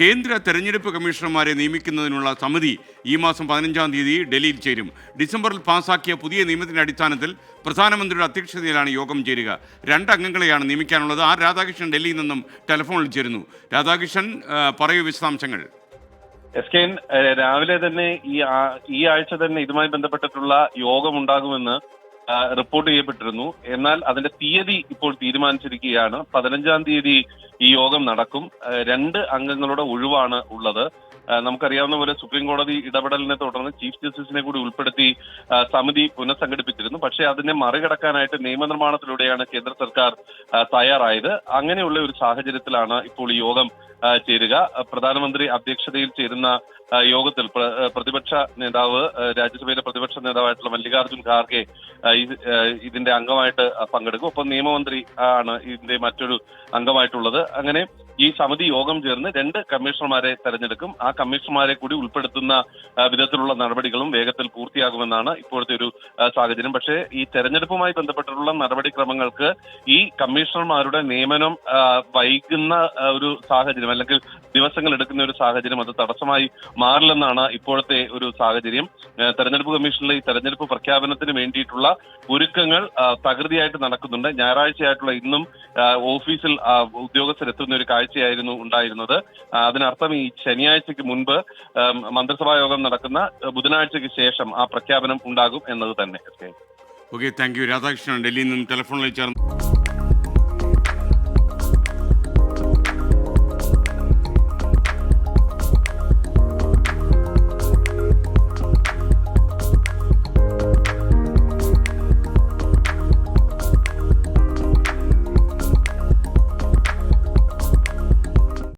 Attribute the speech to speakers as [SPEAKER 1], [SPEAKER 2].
[SPEAKER 1] കേന്ദ്ര തെരഞ്ഞെടുപ്പ് കമ്മീഷണർമാരെ നിയമിക്കുന്നതിനുള്ള സമിതി ഈ മാസം പതിനഞ്ചാം തീയതി ഡൽഹിയിൽ ചേരും. ഡിസംബറിൽ പാസാക്കിയ പുതിയ നിയമത്തിന്റെ അടിസ്ഥാനത്തിൽ പ്രധാനമന്ത്രിയുടെ അധ്യക്ഷതയിലാണ് യോഗം ചേരുക. രണ്ട് അംഗങ്ങളെയാണ് നിയമിക്കാനുള്ളത്. ആർ രാധാകൃഷ്ണൻ ഡൽഹിയിൽ നിന്നും ടെലിഫോണിൽ ചേരുന്നു. രാധാകൃഷ്ണൻ പറയൂ വിശദാംശങ്ങൾ.
[SPEAKER 2] എസ് കെ രാവിലെ തന്നെ ഈ ആഴ്ച തന്നെ ഇതുമായി ബന്ധപ്പെട്ടിട്ടുള്ള യോഗം ഉണ്ടാകുമെന്ന് റിപ്പോർട്ട് ചെയ്യപ്പെട്ടിരുന്നു. എന്നാൽ അതിന്റെ തീയതി ഇപ്പോൾ തീരുമാനിച്ചിരിക്കുകയാണ്. പതിനഞ്ചാം തീയതി ഈ യോഗം നടക്കും. രണ്ട് അംഗങ്ങളുടെ ഒഴിവാണ് ഉള്ളത്. നമുക്കറിയാവുന്ന പോലെ സുപ്രീം കോടതി ഇടപെടലിനെ തുടർന്ന് ചീഫ് ജസ്റ്റിസിനെ കൂടി ഉൾപ്പെടുത്തി സമിതി പുനഃസംഘടിപ്പിച്ചിരുന്നു. പക്ഷേ അതിനെ മറികടക്കാനായിട്ട് നിയമനിർമ്മാണത്തിലൂടെയാണ് കേന്ദ്ര സർക്കാർ തയ്യാറായത്. അങ്ങനെയുള്ള ഒരു സാഹചര്യത്തിലാണ് ഇപ്പോൾ ഈ യോഗം ചേരുക. പ്രധാനമന്ത്രി അധ്യക്ഷതയിൽ ചേരുന്ന യോഗത്തിൽ പ്രതിപക്ഷ നേതാവ് രാജ്യസഭയിലെ പ്രതിപക്ഷ നേതാവായിട്ടുള്ള മല്ലികാർജുൻ ഖാർഗെ ഇതിന്റെ അംഗമായിട്ട് പങ്കെടുക്കും. ഒപ്പം നിയമമന്ത്രി ആണ് ഇതിന്റെ മറ്റൊരു അംഗമായിട്ടുള്ളത്. അങ്ങനെ ഈ സമിതി യോഗം ചേർന്ന് രണ്ട് കമ്മീഷണർമാരെ തെരഞ്ഞെടുക്കും. ആ കമ്മീഷണർമാരെ കൂടി ഉൾപ്പെടുത്തുന്ന വിധത്തിലുള്ള നടപടികളും വേഗത്തിൽ പൂർത്തിയാകുമെന്നാണ് ഇപ്പോഴത്തെ ഒരു സാഹചര്യം. പക്ഷേ ഈ തെരഞ്ഞെടുപ്പുമായി ബന്ധപ്പെട്ടിട്ടുള്ള നടപടിക്രമങ്ങൾക്ക് ഈ കമ്മീഷണർമാരുടെ നിയമനം വൈകുന്ന ഒരു സാഹചര്യം അല്ലെങ്കിൽ ദിവസങ്ങൾ എടുക്കുന്ന ഒരു സാഹചര്യം അത് തടസ്സമായി മാറില്ലെന്നാണ് ഇപ്പോഴത്തെ ഒരു സാഹചര്യം. തെരഞ്ഞെടുപ്പ് കമ്മീഷനിലെ ഈ തെരഞ്ഞെടുപ്പ് പ്രഖ്യാപനത്തിന് വേണ്ടിയിട്ടുള്ള ഒരുക്കങ്ങൾ തകൃതിയായിട്ട് നടക്കുന്നുണ്ട്. ഞായറാഴ്ചയായിട്ടുള്ള ഇന്നും ഓഫീസിൽ ഉദ്യോഗസ്ഥരെത്തുന്ന ഒരു കാഴ്ചയായിരുന്നു ഉണ്ടായിരുന്നത്. അതിനർത്ഥം ഈ ശനിയാഴ്ചയ്ക്ക് മുൻപ് മന്ത്രിസഭാ യോഗം നടക്കുന്ന ബുധനാഴ്ചയ്ക്ക് ശേഷം ആ പ്രഖ്യാപനം ഉണ്ടാകും എന്നത് തന്നെ.
[SPEAKER 1] ഓക്കെ താങ്ക് യു രാധാകൃഷ്ണൻ ഡൽഹിയിൽ നിന്ന് ടെലിഫോണിൽ ചേർന്നു.